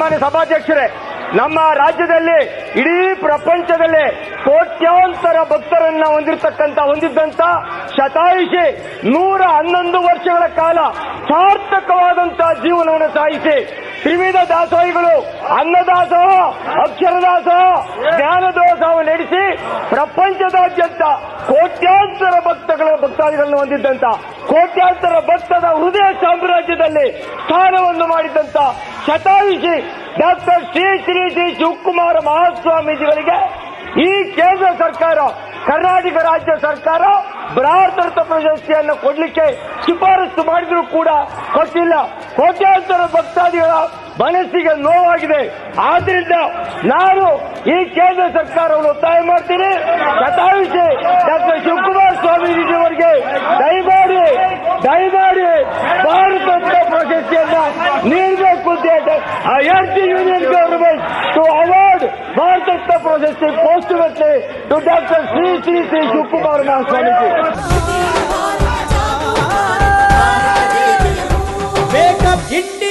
ಸನ್ಮಾನ್ಯ ಸಭಾಧ್ಯಕ್ಷರೇ, ನಮ್ಮ ರಾಜ್ಯದಲ್ಲಿ ಇಡೀ ಪ್ರಪಂಚದಲ್ಲಿ ಕೋಟ್ಯಾಂತರ ಭಕ್ತರನ್ನ ಹೊಂದಿರತಕ್ಕಂತ, ಹೊಂದಿದ್ದಂತ ಶತಾಯುಷಿ ನೂರ ಹನ್ನೊಂದು ವರ್ಷಗಳ ಕಾಲ ಸಾರ್ಥಕವಾದಂತಹ ಜೀವನವನ್ನು ಸಾಯಿಸಿ ತ್ರಿವಿಧ ದಾಸೋಹಿಗಳು ಅಕ್ಷರದಾಸ ಅಕ್ಷರದಾಸೋಹ ಜ್ಞಾನದೋಸವ ನಡೆಸಿ, ಪ್ರಪಂಚದಾದ್ಯಂತ ಕೋಟ್ಯಾಂತರ ಭಕ್ತಗಳ ಭಕ್ತಾದಿಗಳನ್ನು ಹೊಂದಿದ್ದಂತ, ಕೋಟ್ಯಾಂತರ ಭಕ್ತದ ಹೃದಯ ಸಾಮ್ರಾಜ್ಯದಲ್ಲಿ ಸ್ಥಾನವನ್ನು ಮಾಡಿದಂತ ಶತಾಯುಷಿ ಡಾಕ್ಟರ್ ಶ್ರೀ ಶ್ರೀ ಶ್ರೀ ಶಿವಕುಮಾರ ಮಹಾಸ್ವಾಮೀಜಿಗಳಿಗೆ ಈ ಕೇಂದ್ರ ಸರ್ಕಾರ, ಕರ್ನಾಟಕ ರಾಜ್ಯ ಸರ್ಕಾರ ಭಾರತ ಪ್ರಶಸ್ತಿಯನ್ನು ಕೊಡಲಿಕ್ಕೆ ಶಿಫಾರಸು ಮಾಡಿದ್ರು ಕೂಡ ಕೊಟ್ಟಿಲ್ಲ. ಕೋಟ್ಯಾಂತರ ಭಕ್ತಾದಿಗಳ ಮನಸ್ಸಿಗೆ ನೋವಾಗಿದೆ. ಆದ್ರಿಂದ ನಾನು ಈ ಕೇಂದ್ರ ಸರ್ಕಾರವನ್ನು ಒತ್ತಾಯ ಮಾಡ್ತೀನಿ. ಶತಾಯಿಸಿ ಡಾಕ್ಟರ್ ಶಿವಕುಮಾರ ಸ್ವಾಮೀಜಿ ಅವರಿಗೆ ದಯಮಾಡಿ ದಯಮಾಡಿ I urge the Union Government to award Maharashtra Prasasti posthumously to Dr. Sri Sri Sri Shukumar Mahaswamiji. Make up Hindi.